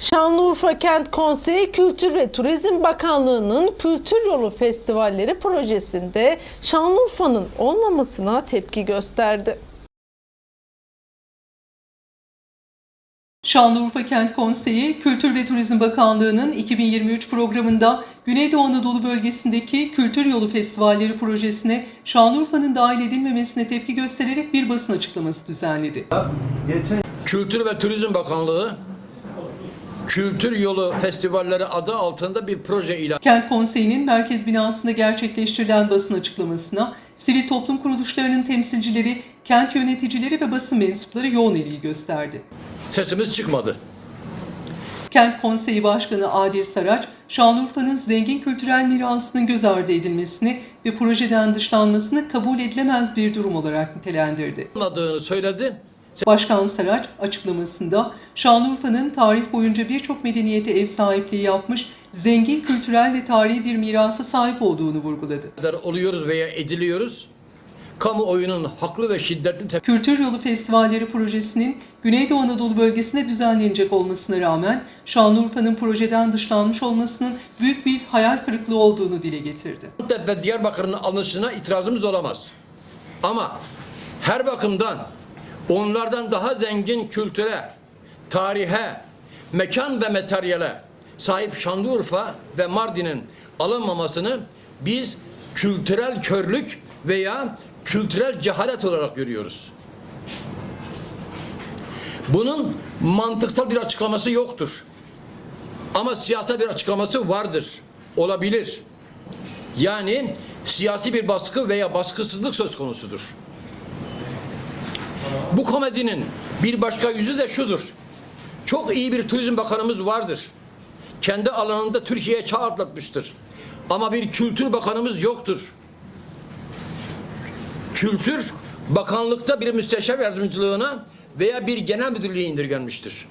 Şanlıurfa Kent Konseyi Kültür ve Turizm Bakanlığı'nın Kültür Yolu Festivalleri projesinde Şanlıurfa'nın olmamasına tepki gösterdi. Şanlıurfa Kent Konseyi, Kültür ve Turizm Bakanlığı'nın 2023 programında Güneydoğu Anadolu bölgesindeki Kültür Yolu Festivalleri projesine Şanlıurfa'nın dahil edilmemesine tepki göstererek bir basın açıklaması düzenledi. Geçen Kültür ve Turizm Bakanlığı Kültür Yolu Festivalleri adı altında bir proje ilan Kent Konseyi'nin merkez binasında gerçekleştirilen basın açıklamasına sivil toplum kuruluşlarının temsilcileri, kent yöneticileri ve basın mensupları yoğun ilgi gösterdi. Sesimiz çıkmadı. Kent Konseyi Başkanı Adil Saraç, Şanlıurfa'nın zengin kültürel mirasının göz ardı edilmesini ve projeden dışlanmasını kabul edilemez bir durum olarak nitelendirdi. Olmadığını söyledi. Başkan Saraç açıklamasında Şanlıurfa'nın tarih boyunca birçok medeniyete ev sahipliği yapmış, zengin kültürel ve tarihi bir mirasa sahip olduğunu vurguladı. oluyoruz veya ediliyoruz. Kamuoyunun haklı ve şiddetli Kültür Yolu Festivalleri projesinin Güneydoğu Anadolu bölgesinde düzenlenecek olmasına rağmen Şanlıurfa'nın projeden dışlanmış olmasının büyük bir hayal kırıklığı olduğunu dile getirdi. Antep ve Diyarbakır'ın alınışına itirazımız olamaz. Ama her bakımdan onlardan daha zengin kültüre, tarihe, mekan ve materyale sahip Şanlıurfa ve Mardin'in alınmamasını biz kültürel körlük veya kültürel cehalet olarak görüyoruz. Bunun mantıksal bir açıklaması yoktur. Ama siyasal bir açıklaması vardır. Olabilir. Yani siyasi bir baskı veya baskısızlık söz konusudur. Bu komedinin bir başka yüzü de şudur. Çok iyi bir turizm bakanımız vardır. Kendi alanında Türkiye'ye çağ atlatmıştır. Ama bir kültür bakanımız yoktur. Kültür bakanlıkta bir müsteşar yardımcılığına veya bir genel müdürlüğe indirgenmiştir.